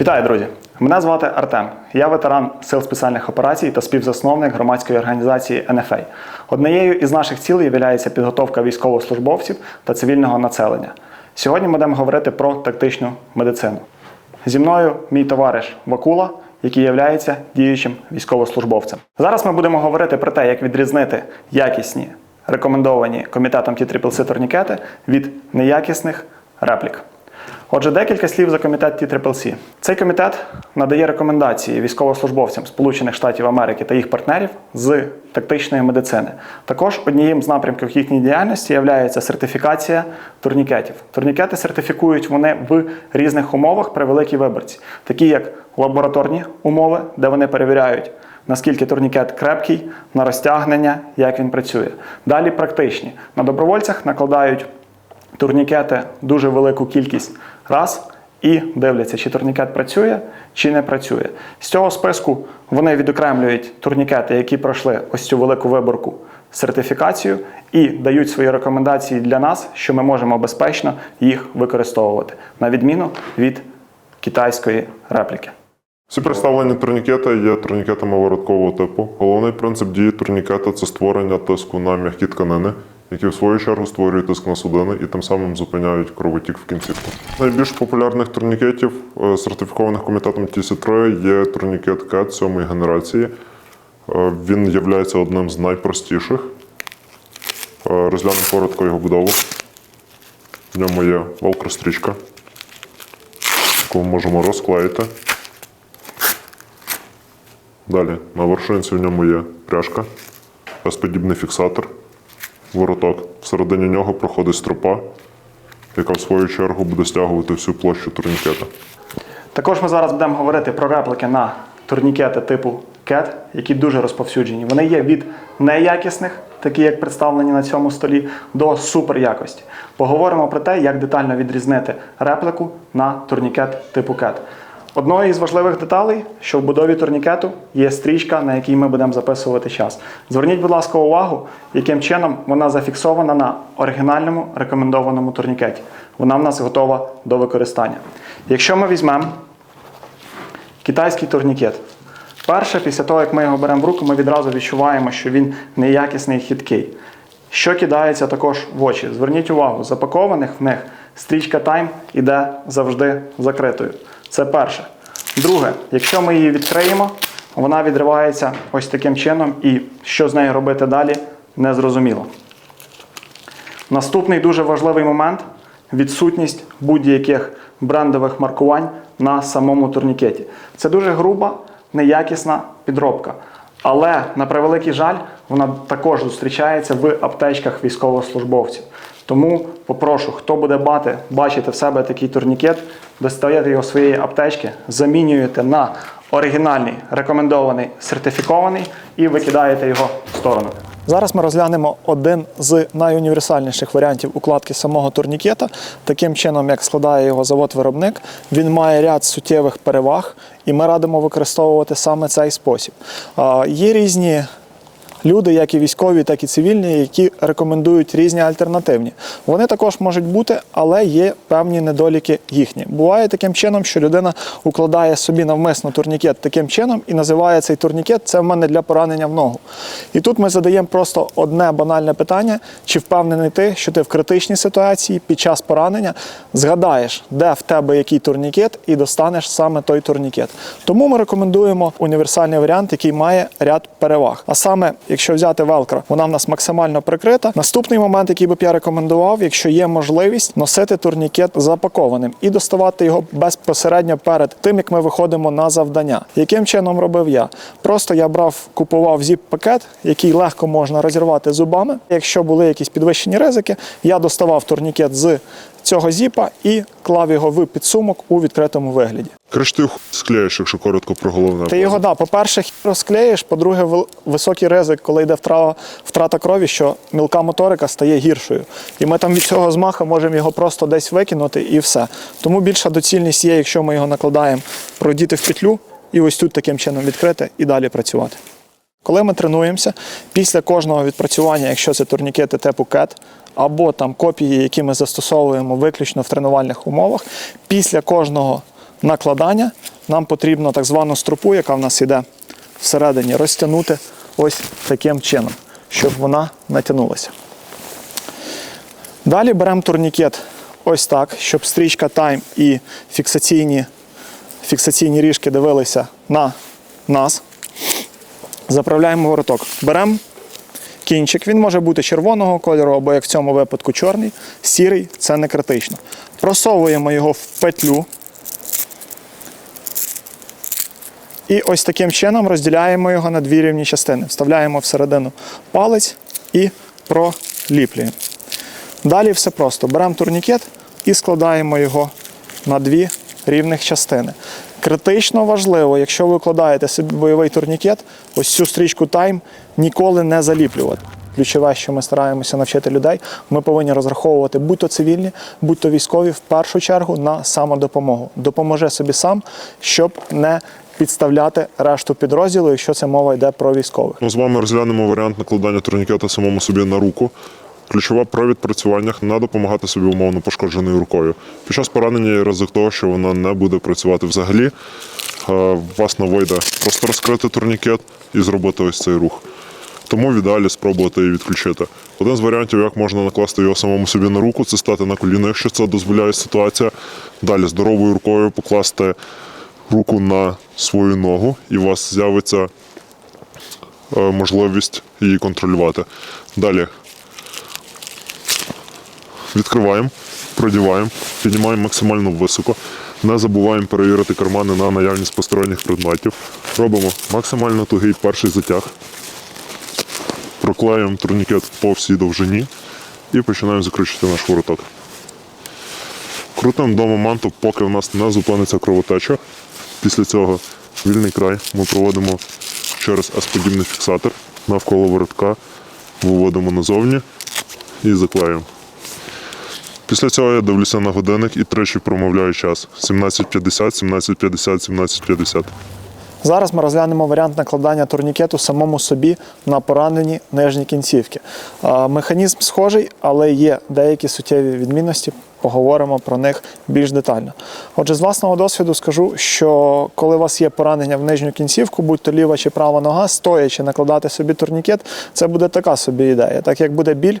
Вітаю, друзі! Мене звати Артем. Я ветеран сил спеціальних операцій та співзасновник громадської організації NFA. Однією із наших цілей є підготовка військовослужбовців та цивільного населення. Сьогодні ми будемо говорити про тактичну медицину. Зі мною мій товариш Вакула, який є діючим військовослужбовцем. Зараз ми будемо говорити про те, як відрізнити якісні рекомендовані комітетом TCCC турнікети від неякісних реплік. Отже, декілька слів за комітет TCCC. Цей комітет надає рекомендації військовослужбовцям Сполучених Штатів Америки та їх партнерів з тактичної медицини. Також однією з напрямків їхньої діяльності є сертифікація турнікетів. Турнікети сертифікують вони в різних умовах при великій виборці, такі як лабораторні умови, де вони перевіряють. Наскільки турнікет крепкий, на розтягнення, як він працює. Далі практичні. На добровольцях накладають турнікети дуже велику кількість раз і дивляться, чи турнікет працює, чи не працює. З цього списку вони відокремлюють турнікети, які пройшли ось цю велику виборку сертифікацію, і дають свої рекомендації для нас, що ми можемо безпечно їх використовувати, на відміну від китайської репліки. Всі представлені турнікети є турнікетами вороткового типу. Головний принцип дії турнікета це створення тиску на м'які тканини, які в свою чергу створюють тиск на судини і тим самим зупиняють кровотік в кінцівку. Найбільш популярних турнікетів, е, сертифікованих комітетом TC3, є турнікет CAT 7 генерації. Е, Він є одним з найпростіших. Е, Розглянемо коротко його будову. В ньому є велкрострічка, яку ми можемо розклеїти. Далі на вершинці в ньому є пряжка, безподібний фіксатор, вороток. Всередині нього проходить стропа, яка в свою чергу буде стягувати всю площу турнікета. Також ми зараз будемо говорити про репліки на турнікети типу CAT, які дуже розповсюджені. Вони є від неякісних, такі як представлені на цьому столі, до суперякості. Поговоримо про те, як детально відрізнити репліку на турнікет типу CAT. Одною із важливих деталей, що в будові турнікету є стрічка, на якій ми будемо записувати час. Зверніть, будь ласка, увагу, яким чином вона зафіксована на оригінальному рекомендованому турнікеті. Вона в нас готова до використання. Якщо ми візьмемо китайський турнікет, перше, після того, як ми його беремо в руку, ми відразу відчуваємо, що він неякісний і хиткий. Що кидається також в очі? Зверніть увагу, запакованих в них стрічка Time іде завжди закритою. Це перше. Друге, якщо ми її відкриємо, вона відривається ось таким чином, і що з нею робити далі, незрозуміло. Наступний дуже важливий момент відсутність будь-яких брендових маркувань на самому турнікеті. Це дуже груба, неякісна підробка. Але, на превеликий жаль, вона також зустрічається в аптечках військовослужбовців. Тому попрошу, хто буде бати, бачити в себе такий турнікет, достаєте його своєї аптечки, замінюєте на оригінальний, рекомендований, сертифікований і викидаєте його в сторону. Зараз ми розглянемо один з найуніверсальніших варіантів укладки самого турнікета. Таким чином, як складає його завод-виробник, він має ряд суттєвих переваг, і ми радимо використовувати саме цей спосіб. Є різні люди, як і військові, так і цивільні, які рекомендують різні альтернативні. Вони також можуть бути, але є певні недоліки їхні. Буває таким чином, що людина укладає собі навмисно турнікет таким чином і називає цей турнікет це в мене для поранення в ногу. І тут ми задаємо просто одне банальне питання: чи впевнений ти, що ти в критичній ситуації під час поранення згадаєш, де в тебе який турнікет, і достанеш саме той турнікет. Тому ми рекомендуємо універсальний варіант, який має ряд переваг. А саме, якщо взяти велкро, вона в нас максимально прикрита. Наступний момент, який би я рекомендував, якщо є можливість носити турнікет запакованим і доставати його безпосередньо перед тим, як ми виходимо на завдання. Яким чином робив я? Просто я брав, купував зіп-пакет, який легко можна розірвати зубами. Якщо були якісь підвищені ризики, я доставав турнікет з цього зіпа і клав його в підсумок у відкритому вигляді. Криш ти склеїш, якщо коротко про головне. Ти його, да, по-перше, розклеїш, по-друге, високий ризик, коли йде втрата, втрата крові, що мілка моторика стає гіршою. І ми там від цього змаха можемо його просто десь викинути і все. Тому більша доцільність є, якщо ми його накладаємо, продіти в петлю і ось тут таким чином відкрити і далі працювати. Коли ми тренуємося, після кожного відпрацювання, якщо це турнікети типу CAT, або там копії, які ми застосовуємо виключно в тренувальних умовах, після кожного накладання нам потрібно так звану стропу, яка в нас йде всередині, розтягнути ось таким чином, щоб вона натягнулася. Далі беремо турнікет ось так, щоб стрічка тайм і фіксаційні, фіксаційні ріжки дивилися на нас. Заправляємо вороток. Беремо кінчик. Він може бути червоного кольору, або як в цьому випадку чорний, сірий це не критично. Просовуємо його в петлю. І ось таким чином розділяємо його на дві рівні частини. Вставляємо всередину палець і проліплюємо. Далі все просто. Беремо турнікет і складаємо його на дві рівних частини. Критично важливо, якщо ви вкладаєте собі бойовий турнікет, ось цю стрічку тайм ніколи не заліплювати. Ключове, що ми стараємося навчити людей, ми повинні розраховувати будь-то цивільні, будь-то військові в першу чергу на самодопомогу. Допоможи собі сам, щоб не підставляти решту підрозділу, якщо це мова йде про військових. Ми з вами розглянемо варіант накладання турнікета самому собі на руку. Ключова при відпрацюваннях не допомагати собі умовно пошкодженою рукою. Під час поранення є ризик того, що вона не буде працювати взагалі. Е, У вас не вийде просто розкрити турнікет і зробити ось цей рух. Тому в ідеалі спробувати її відключити. Один з варіантів, як можна накласти його самому собі на руку, це стати на коліно, якщо це дозволяє ситуація. Далі здоровою рукою покласти руку на свою ногу, і у вас з'явиться е, можливість її контролювати. Далі відкриваємо, продіваємо, піднімаємо максимально високо. Не забуваємо перевірити кармани на наявність посторонніх предметів. Робимо максимально тугий перший затяг. Проклеюємо турнікет по всій довжині і починаємо закручувати наш вороток. Крутимо до моменту, поки в нас не зупиниться кровотеча. Після цього вільний край ми проводимо через S-подібний фіксатор навколо воротка, виводимо назовні і заклеюємо. Після цього я дивлюся на годинник і тричі промовляю час: 17.50, 17.50, 17.50. Зараз ми розглянемо варіант накладання турнікету самому собі на поранені нижні кінцівки. Механізм схожий, але є деякі суттєві відмінності. Поговоримо про них більш детально. Отже, з власного досвіду скажу, що коли у вас є поранення в нижню кінцівку, будь то ліва чи права нога, стоячи накладати собі турнікет, це буде така собі ідея. Так як буде біль,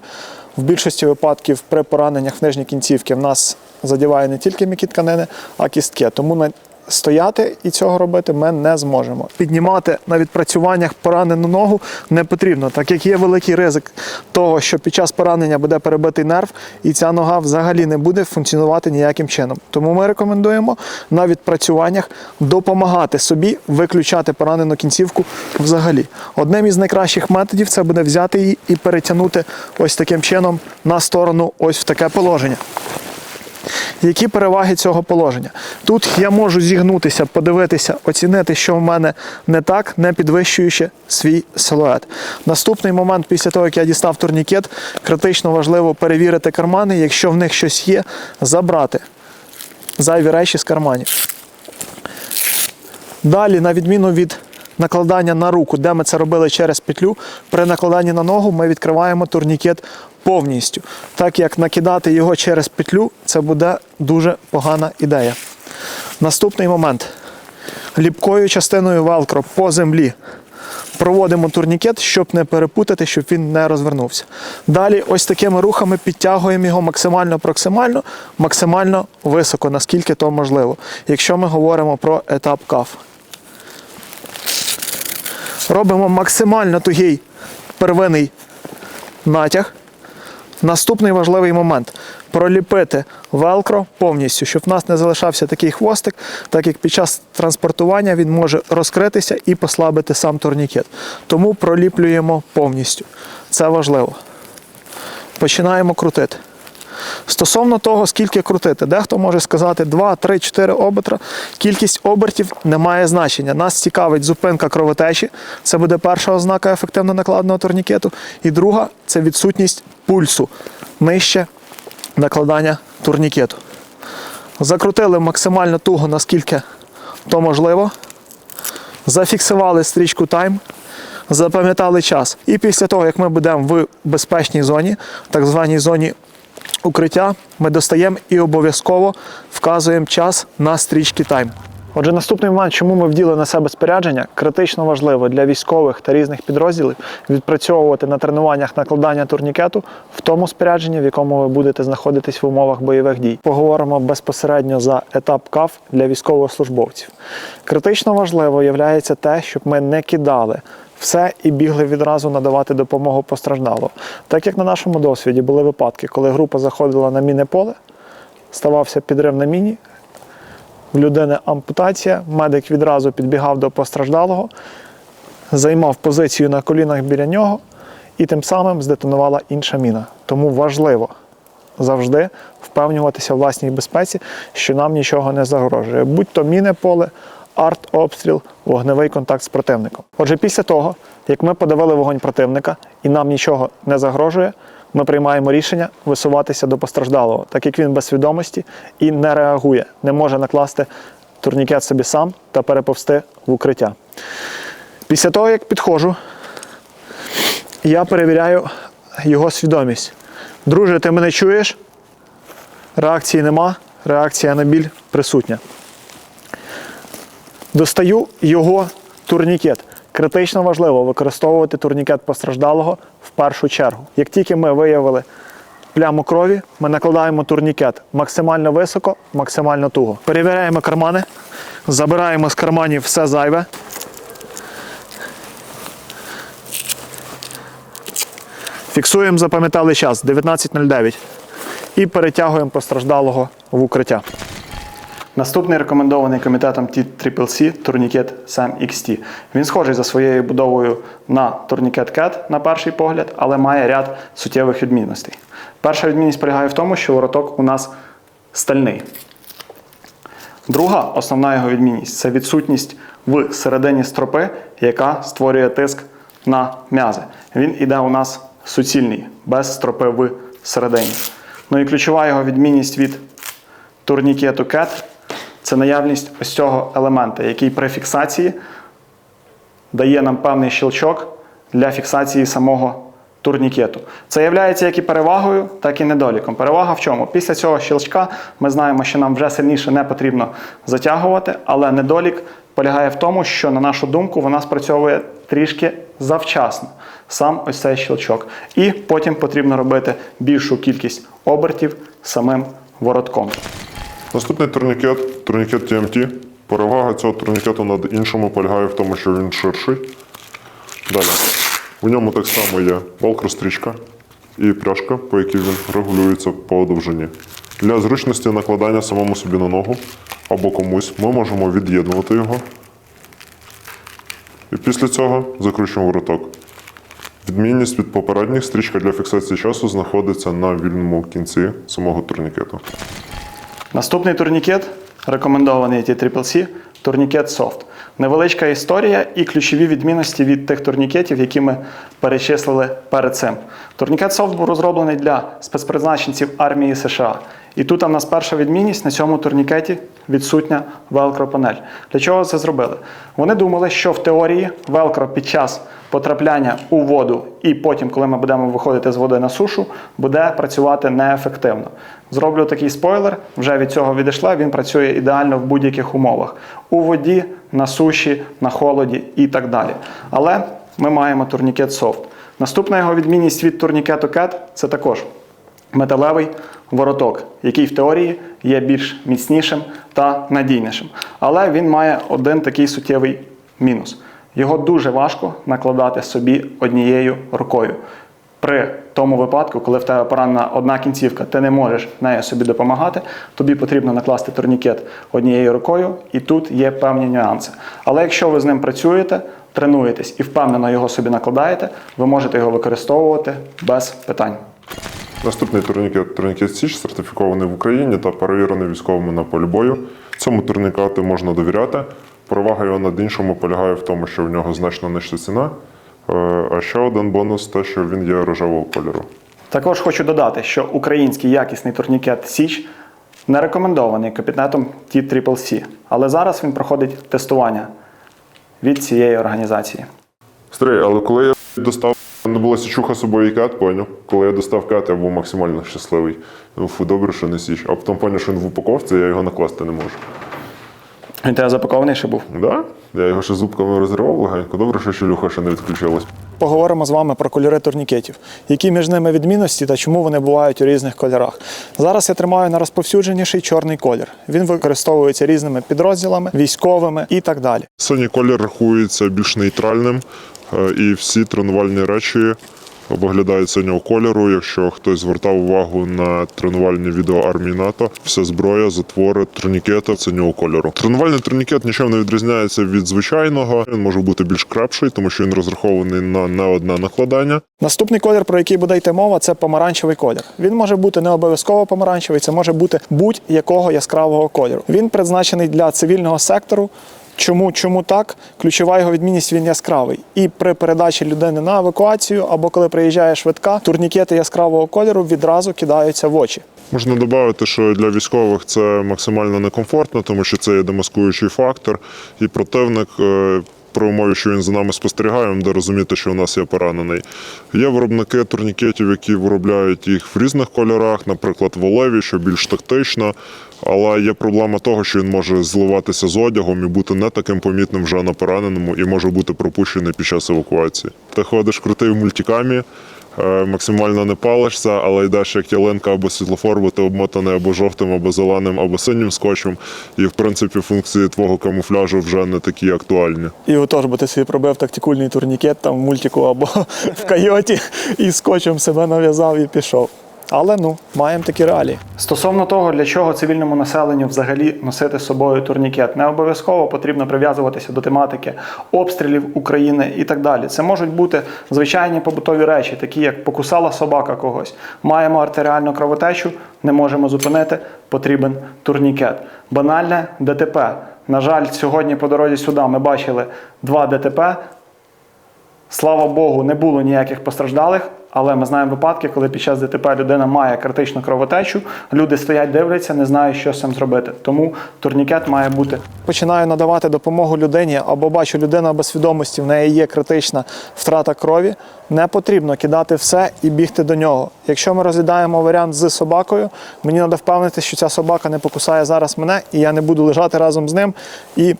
в більшості випадків при пораненнях в нижні кінцівки в нас задіває не тільки м'які тканини, а кістки. Тому на стояти і цього робити ми не зможемо. Піднімати на відпрацюваннях поранену ногу не потрібно, так як є великий ризик того, що під час поранення буде перебитий нерв, і ця нога взагалі не буде функціонувати ніяким чином. Тому ми рекомендуємо на відпрацюваннях допомагати собі виключати поранену кінцівку взагалі. Одним із найкращих методів це буде взяти її і перетягнути ось таким чином на сторону, ось в таке положення. Які переваги цього положення? Тут я можу зігнутися, подивитися, оцінити, що в мене не так, не підвищуючи свій силует. Наступний момент, після того, як я дістав турнікет, критично важливо перевірити кармани. Якщо в них щось є, забрати зайві речі з карманів. Далі, на відміну від накладання на руку, де ми це робили через петлю, при накладанні на ногу ми відкриваємо турнікет повністю. Так як накидати його через петлю, це буде дуже погана ідея. Наступний момент. Ліпкою частиною велкро по землі проводимо турнікет, щоб не перепутати, щоб він не розвернувся. Далі ось такими рухами підтягуємо його максимально проксимально, максимально високо, наскільки то можливо, якщо ми говоримо про етап каф. Робимо максимально тугий первинний натяг. Наступний важливий момент проліпити велкро повністю, щоб в нас не залишався такий хвостик, так як під час транспортування він може розкритися і послабити сам турнікет. Тому проліплюємо повністю. Це важливо. Починаємо крутити. Стосовно того, скільки крутити, дехто може сказати 2, 3, 4 обертра. Кількість обертів не має значення. Нас цікавить зупинка кровотечі. Це буде перша ознака ефективно накладеного турнікету. І друга це відсутність пульсу нижче накладання турнікету. Закрутили максимально туго, наскільки то можливо. Зафіксували стрічку тайм, запам'ятали час. І після того, як ми будемо в безпечній зоні, так званій зоні укриття ми достаємо і обов'язково вказуємо час на стрічки тайм. Отже, наступний момент, чому ми вділи на себе спорядження, критично важливо для військових та різних підрозділів відпрацьовувати на тренуваннях накладання турнікету в тому спорядженні, в якому ви будете знаходитись в умовах бойових дій. Поговоримо безпосередньо за етап КАФ для військовослужбовців. Критично важливо є те, щоб ми не кидали все і бігли відразу надавати допомогу постраждалого. Так як на нашому досвіді були випадки, коли група заходила на мінне поле, ставався підрив на міні, в людини ампутація, медик відразу підбігав до постраждалого, займав позицію на колінах біля нього і тим самим здетонувала інша міна. Тому важливо завжди впевнюватися в власній безпеці, що нам нічого не загрожує. Будь то мінне поле, арт-обстріл, вогневий контакт з противником. Отже, після того, як ми подавили вогонь противника і нам нічого не загрожує, ми приймаємо рішення висуватися до постраждалого, так як він без свідомості і не реагує, не може накласти турнікет собі сам та переповзти в укриття. Після того, як підходжу, я перевіряю його свідомість. Друже, ти мене чуєш? Реакції нема, реакція на біль присутня. Достаю його турнікет. Критично важливо використовувати турнікет постраждалого в першу чергу. Як тільки ми виявили пляму крові, ми накладаємо турнікет максимально високо, максимально туго. Перевіряємо кармани, забираємо з карманів все зайве. Фіксуємо, запам'ятали час 19.09 і перетягуємо постраждалого в укриття. Наступний рекомендований комітетом TCCC турнікет SAM XT. Він схожий за своєю будовою на турнікет CAT на перший погляд, але має ряд суттєвих відмінностей. Перша відмінність полягає в тому, що вороток у нас стальний. Друга основна його відмінність це відсутність в середині стропи, яка створює тиск на м'язи. Він іде у нас суцільний, без стропи в середині. Ну і ключова його відмінність від турнікету CAT це наявність ось цього елемента, який при фіксації дає нам певний щелчок для фіксації самого турнікету. Це є як і перевагою, так і недоліком. Перевага в чому? Після цього щелчка ми знаємо, що нам вже сильніше не потрібно затягувати, але недолік полягає в тому, що, на нашу думку, вона спрацьовує трішки завчасно. Сам ось цей щелчок. І потім потрібно робити більшу кількість обертів самим воротком. Наступний турнікет турнікет TMT. Перевага цього турнікету над іншими полягає в тому, що він ширший. Далі. В ньому так само є велкро-стрічка і пряжка, по якій він регулюється по довжині. Для зручності накладання самому собі на ногу або комусь ми можемо від'єднувати його. І після цього закручуємо вороток. Відмінність від попередніх стрічка для фіксації часу знаходиться на вільному кінці самого турнікету. Наступний турнікет, рекомендований TCCC, турнікет Soft. Невеличка історія і ключові відмінності від тих турнікетів, які ми перечислили перед цим. Турнікет Soft був розроблений для спецпризначенців армії США. І тут у нас перша відмінність на цьому турнікеті відсутня велкро-панель. Для чого це зробили? Вони думали, що в теорії велкро під час потрапляння у воду і потім, коли ми будемо виходити з води на сушу, буде працювати неефективно. Зроблю такий спойлер, вже від цього відійшла, він працює ідеально в будь-яких умовах: у воді, на суші, на холоді і так далі. Але ми маємо турнікет Soft. Наступна його відмінність від турнікету CAT – це також металевий вороток, який в теорії є більш міцнішим та надійнішим. Але він має один такий суттєвий мінус. Його дуже важко накладати собі однією рукою. При тому випадку, коли в тебе поранена одна кінцівка, ти не можеш нею собі допомагати, тобі потрібно накласти турнікет однією рукою, і тут є певні нюанси. Але якщо ви з ним працюєте, тренуєтесь і впевнено його собі накладаєте, ви можете його використовувати без питань. Наступний турнікет турнікет Січ сертифікований в Україні та перевірений військовими на полі бою. Цьому турнікету можна довіряти. Перевага його над іншими полягає в тому, що в нього значно нижча ціна. Е, А ще один бонус те, що він є рожевого кольору. Також хочу додати, що український якісний турнікет Січ не рекомендований кабінетом TCCC, але зараз він проходить тестування від цієї організації. Стрій, але коли я достав У мене була січуха собою кат, поняв. Коли я достав кат, я був максимально щасливий. Ну, фу, добре, що не січ. А потім поняв, що він в упаковці, я його накласти не можу. Він тебе запакований ще був. Да? Я його ще зубками розірвав легенько. Добре, що щелюха ще не відключилась. Поговоримо з вами про кольори турнікетів, які між ними відмінності та чому вони бувають у різних кольорах. Зараз я тримаю найрозповсюдженіший чорний колір. Він використовується різними підрозділами, військовими і так далі. Синій колір рахується більш нейтральним, і всі тренувальні речі виглядають синього кольору. Якщо хтось звертав увагу на тренувальні відео армії НАТО, вся зброя, затвори, турнікети синього кольору. Тренувальний турнікет нічим не відрізняється від звичайного. Він може бути більш крепший, тому що він розрахований на не одне накладання. Наступний колір, про який буде йти мова, це помаранчевий колір. Він може бути не обов'язково помаранчевий, це може бути будь-якого яскравого кольору. Він призначений для цивільного сектору. Чому, чому так? Ключова його відмінність він яскравий. І при передачі людини на евакуацію або коли приїжджає швидка, турнікети яскравого кольору відразу кидаються в очі. Можна додати, що для військових це максимально некомфортно, тому що це є демаскуючий фактор, і противник. При умові, що він за нами спостерігає, він буде розуміти, що у нас є поранений. Є виробники турнікетів, які виробляють їх в різних кольорах, наприклад, в олеві, що більш тактично. Але є проблема того, що він може зливатися з одягом і бути не таким помітним вже на пораненому, і може бути пропущений під час евакуації. Ти ходиш крутий в мультикамі, максимально не палишся, але йдеш як ялинка або світлофор, бо ти обмотаний або жовтим, або зеленим, або синім скотчем. І в принципі функції твого камуфляжу вже не такі актуальні. І отож, бо ти собі пробив тактикульний турнікет там в мультику або в койоті і скотчем себе нав'язав і пішов. Але ну, маємо такі реалії. Стосовно того, для чого цивільному населенню взагалі носити з собою турнікет, не обов'язково потрібно прив'язуватися до тематики обстрілів України і так далі. Це можуть бути звичайні побутові речі, такі як покусала собака когось. Маємо артеріальну кровотечу, не можемо зупинити, потрібен турнікет. Банальне ДТП. На жаль, сьогодні по дорозі сюди ми бачили два ДТП. Слава Богу, не було ніяких постраждалих, але ми знаємо випадки, коли під час ДТП людина має критичну кровотечу, люди стоять, дивляться, не знають, що з цим зробити. Тому турнікет має бути Починаю надавати допомогу людині або бачу людина без свідомості, в неї є критична втрата крові. Не потрібно кидати все і бігти до нього. Якщо ми розглядаємо варіант з собакою, мені треба впевнитися, що ця собака не покусає зараз мене, і я не буду лежати разом з ним і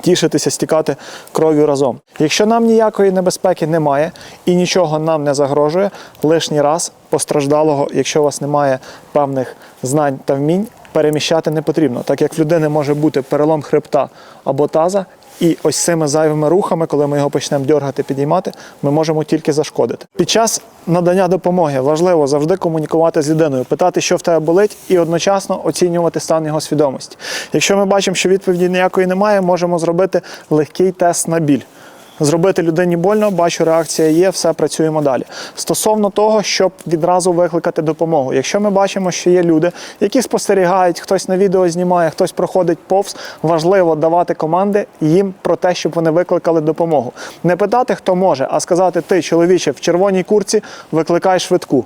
тішитися, стікати кров'ю разом. Якщо нам ніякої небезпеки немає і нічого нам не загрожує, лишній раз постраждалого, якщо у вас немає певних знань та вмінь, переміщати не потрібно, так як в людини може бути перелом хребта або таза. І ось цими зайвими рухами, коли ми його почнемо дергати, підіймати, ми можемо тільки зашкодити. Під час надання допомоги важливо завжди комунікувати з людиною, питати, що в тебе болить, і одночасно оцінювати стан його свідомості. Якщо ми бачимо, що відповіді ніякої немає, можемо зробити легкий тест на біль. Зробити людині больно, бачу, реакція є, все працюємо далі. Стосовно того, щоб відразу викликати допомогу. Якщо ми бачимо, що є люди, які спостерігають, хтось на відео знімає, хтось проходить повз, важливо давати команди їм про те, щоб вони викликали допомогу. Не питати, хто може, а сказати: ти, чоловіче, в червоній курці викликай швидку.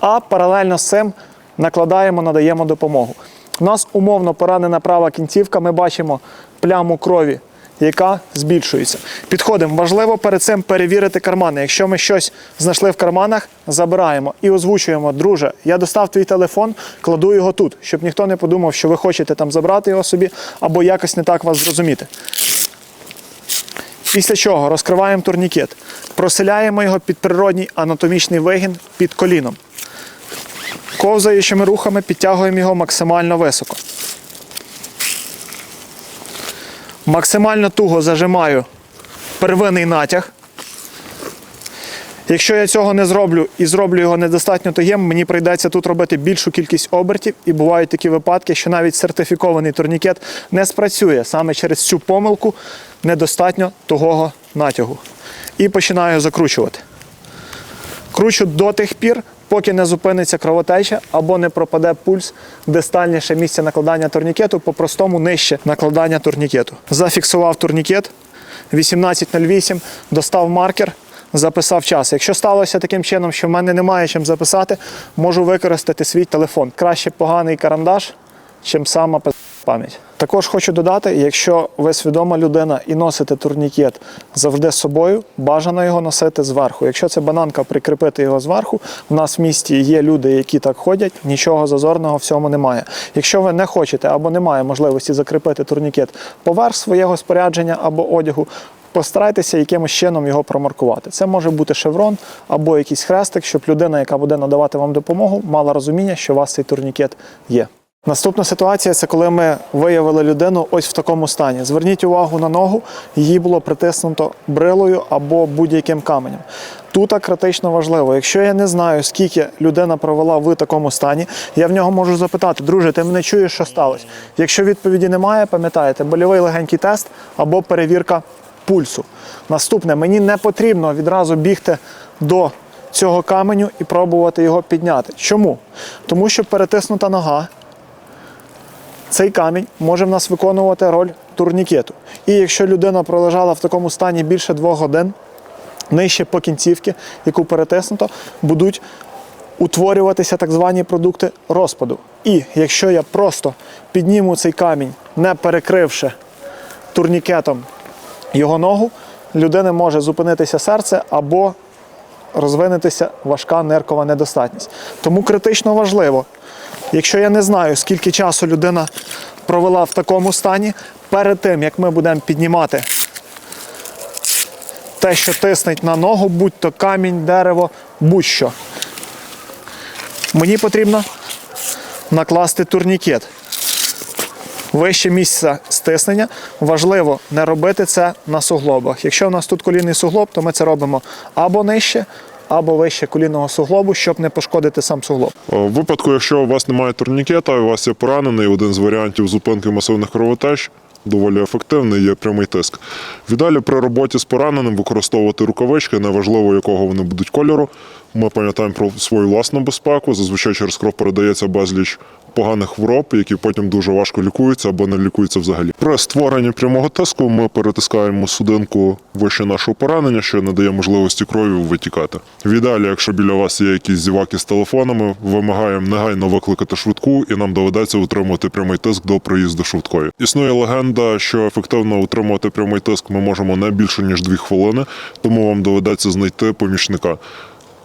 А паралельно з цим накладаємо, надаємо допомогу. У нас умовно поранена права кінцівка, ми бачимо пляму крові, яка збільшується. Підходимо. Важливо перед цим перевірити кармани. Якщо ми щось знайшли в карманах, забираємо і озвучуємо, друже, я достав твій телефон, кладу його тут, щоб ніхто не подумав, що ви хочете там забрати його собі або якось не так вас зрозуміти. Після чого розкриваємо турнікет, проселяємо його під природній анатомічний вигін під коліном. Ковзаючими рухами підтягуємо його максимально високо. Максимально туго зажимаю первинний натяг. Якщо я цього не зроблю і зроблю його недостатньо тугим, мені прийдеться тут робити більшу кількість обертів, і бувають такі випадки, що навіть сертифікований турнікет не спрацює саме через цю помилку недостатньо тугого натягу. І починаю закручувати. Кручу до тих пір, поки не зупиниться кровотеча або не пропаде пульс дистальніше місце накладання турнікету, по-простому нижче накладання турнікету. Зафіксував турнікет 18.08, достав маркер, записав час. Якщо сталося таким чином, що в мене немає чим записати, можу використати свій телефон. Краще поганий карандаш, чим сама пам'ять. Також хочу додати, якщо ви свідома людина і носите турнікет завжди з собою, бажано його носити зверху. Якщо це бананка, прикріпити його зверху. У нас в місті є люди, які так ходять, нічого зазорного в цьому немає. Якщо ви не хочете або немає можливості закріпити турнікет поверх свого спорядження або одягу, Постарайтеся якимось чином його промаркувати. Це може бути шеврон або якийсь хрестик, щоб людина, яка буде надавати вам допомогу, мала розуміння, що у вас цей турнікет є. Наступна ситуація це коли ми виявили людину ось в такому стані. Зверніть увагу на ногу, її було притиснуто брилою або будь-яким каменем. Тут критично важливо. Якщо я не знаю, скільки людина провела в такому стані, я в нього можу запитати, друже, ти мене чуєш, що сталося? Якщо відповіді немає, пам'ятаєте, больовий легенький тест або перевірка пульсу. Наступне, мені не потрібно відразу бігти до цього каменю і пробувати його підняти. Чому? Тому що перетиснута нога, цей камінь може в нас виконувати роль турнікету. І якщо людина пролежала в такому стані більше двох годин, нижче по кінцівки, яку перетиснуто, будуть утворюватися так звані продукти розпаду. І якщо я просто підніму цей камінь, не перекривши турнікетом його ногу, людини може зупинитися серце або розвинутися важка ниркова недостатність. Тому критично важливо, якщо я не знаю, скільки часу людина провела в такому стані, перед тим як ми будемо піднімати те, що тиснеть на ногу, будь-то камінь, дерево, будь-що. Мені потрібно накласти турнікет вище місця стиснення. Важливо не робити це на суглобах. Якщо у нас тут колінний суглоб, то ми це робимо або нижче, або вище колінного суглобу, щоб не пошкодити сам суглоб. Е, В випадку, якщо у вас немає турнікета, у вас є поранений, один з варіантів зупинки масивних кровотеч доволі ефективний є прямий тиск. Віддалі при роботі з пораненим використовувати рукавички, неважливо якого вони будуть кольору. Ми пам'ятаємо про свою власну безпеку. Зазвичай через кров передається безліч поганих хвороб, які потім дуже важко лікуються або не лікуються взагалі. При створенні прямого тиску ми перетискаємо судинку вище нашого поранення, що не дає можливості крові витікати. В ідеалі, якщо біля вас є якісь зіваки з телефонами, вимагаємо негайно викликати швидку, і нам доведеться утримувати прямий тиск до приїзду швидкої. Існує легенда, що ефективно утримувати прямий тиск ми можемо не більше ніж 2 хвилини, тому вам доведеться знайти помічника.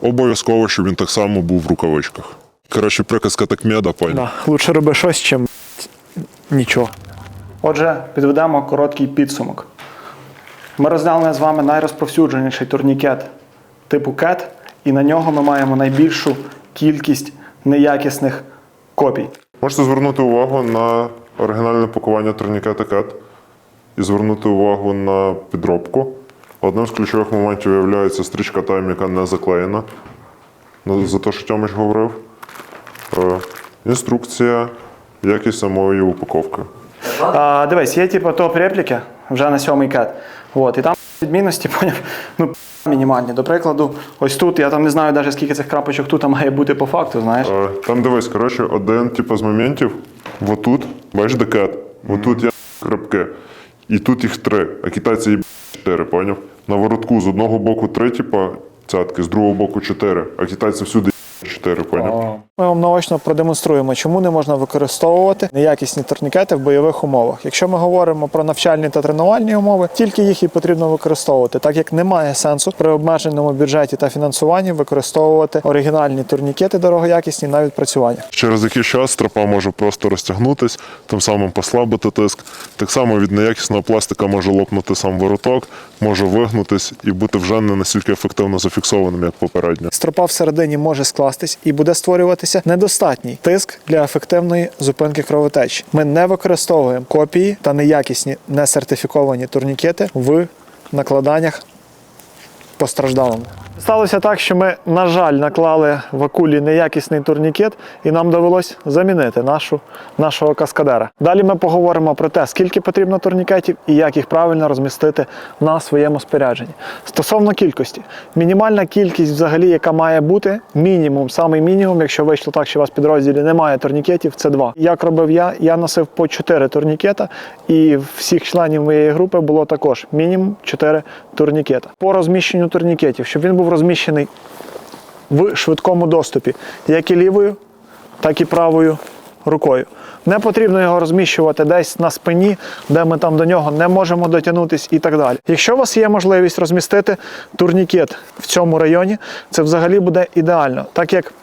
Обов'язково, щоб він так само був в рукавичках. Коротше, приказка так меда, пані. Да, лучше роби щось, чим нічого. Отже, підведемо короткий підсумок. Ми розглянули з вами найрозповсюдженіший турнікет типу CAT, і на нього ми маємо найбільшу кількість неякісних копій. Можете звернути увагу на оригінальне пакування турнікета CAT і звернути увагу на підробку. Одним з ключових моментів є стрічка Time, яка не заклеєна. Ну, За те, що Тьомич говорив. Е, Інструкція, якість самої упаковки. А, дивись, є типу топ-репліки вже на сьомий кет. От, і там відмінності, поняв, ну, мінімальні. До прикладу, ось тут, я там не знаю навіть скільки цих крапочок тут має бути по факту, знаєш. Е, Там дивись, коротше, один типу, з моментів, отут, бачиш, де кет, отут є крапки. І тут їх три, а китайці є чотири, поняв? На воротку з одного боку три, типу, цятки, з другого боку чотири, а китайці всюди є чотири, поняв? Ми вам наочно продемонструємо, чому не можна використовувати неякісні турнікети в бойових умовах. Якщо ми говоримо про навчальні та тренувальні умови, тільки їх і потрібно використовувати, так як немає сенсу при обмеженому бюджеті та фінансуванні використовувати оригінальні турнікети дорогоякісні на відпрацювання. Через якийсь час стропа може просто розтягнутись, тим самим послабити тиск. Так само від неякісного пластика може лопнути сам вороток, може вигнутись і бути вже не настільки ефективно зафіксованим, як попередньо. Стропа всередині може скластись і буде створюватися недостатній тиск для ефективної зупинки кровотечі. Ми не використовуємо копії та неякісні несертифіковані турнікети в накладаннях постраждалому. Сталося так, що ми, на жаль, наклали в акулі неякісний турнікет, і нам довелось замінити нашу, нашого каскадера. Далі ми поговоримо про те, скільки потрібно турнікетів і як їх правильно розмістити на своєму спорядженні. Стосовно кількості, мінімальна кількість, взагалі, яка має бути, мінімум, самий мінімум, якщо вийшло так, що у вас в підрозділі немає турнікетів, це два. Як робив я, я носив по 4 турнікета, і всіх членів моєї групи було також мінімум 4 турнікета. По розміщенню турнікетів, щоб він був розміщений в швидкому доступі, як і лівою, так і правою рукою. Не потрібно його розміщувати десь на спині, де ми там до нього не можемо дотягнутися і так далі. Якщо у вас є можливість розмістити турнікет в цьому районі, це взагалі буде ідеально, так як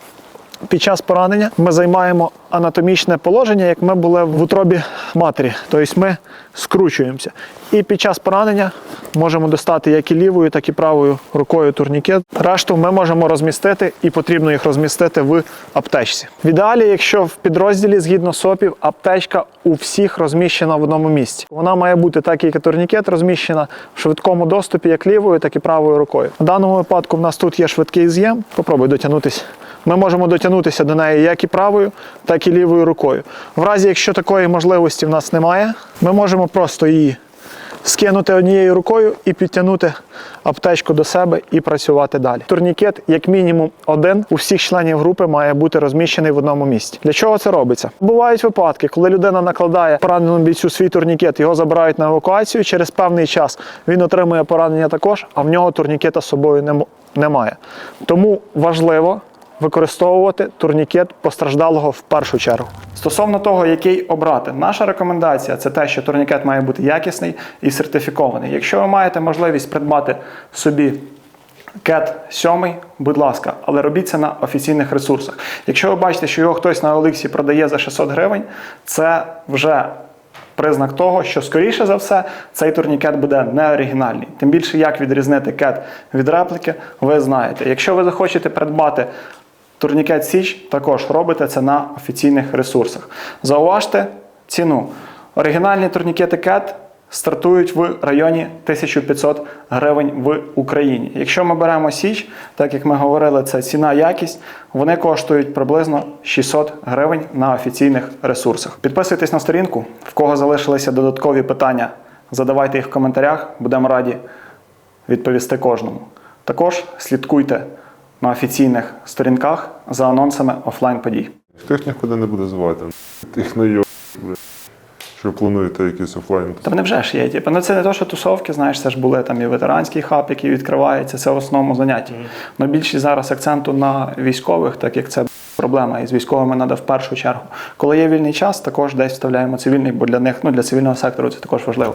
під час поранення ми займаємо анатомічне положення, як ми були в утробі матері. Тобто ми скручуємося. І під час поранення можемо достати як і лівою, так і правою рукою турнікет. Решту ми можемо розмістити і потрібно їх розмістити в аптечці. В ідеалі, якщо в підрозділі згідно СОПів, аптечка у всіх розміщена в одному місці. Вона має бути так, як і турнікет розміщена в швидкому доступі як лівою, так і правою рукою. В даному випадку в нас тут є швидкий з'єм. Попробуй дотягнутися. Ми можемо дотягнутися до неї як і правою, так і лівою рукою. В разі, якщо такої можливості в нас немає, ми можемо просто її скинути однією рукою і підтягнути аптечку до себе і працювати далі. Турнікет, як мінімум, один у всіх членів групи має бути розміщений в одному місці. Для чого це робиться? Бувають випадки, коли людина накладає пораненому бійцю свій турнікет, його забирають на евакуацію. Через певний час він отримує поранення також, а в нього турнікета з собою немає. Тому важливо використовувати турнікет постраждалого в першу чергу. Стосовно того, який обрати, наша рекомендація це те, що турнікет має бути якісний і сертифікований. Якщо ви маєте можливість придбати собі кет 7, будь ласка, але робіть це на офіційних ресурсах. Якщо ви бачите, що його хтось на Олексі продає за 600 гривень, це вже признак того, що скоріше за все цей турнікет буде не оригінальний. Тим більше, як відрізнити кет від репліки, ви знаєте. Якщо ви захочете придбати турнікет Січ, також робите це на офіційних ресурсах. Зауважте ціну. Оригінальні турнікети кет стартують в районі 1500 гривень в Україні. Якщо ми беремо Січ, так як ми говорили, це ціна якість, вони коштують приблизно 600 гривень на офіційних ресурсах. Підписуйтесь на сторінку, в кого залишилися додаткові питання, задавайте їх в коментарях, будемо раді відповісти кожному. Також слідкуйте на офіційних сторінках за анонсами офлайн подій. Тих нікуди не буде звати. Тих не йо, що плануєте якийсь офлайн. Та вони вже ж є. Типу, ну це не то, що тусовки, знаєш, це ж були там і ветеранський хаб, який відкривається, це в основному заняття. Но більшість зараз акценту на військових, так як це проблема, і з військовими треба в першу чергу. Коли є вільний час, також десь вставляємо цивільний, бо для них, ну для цивільного сектору це також важливо.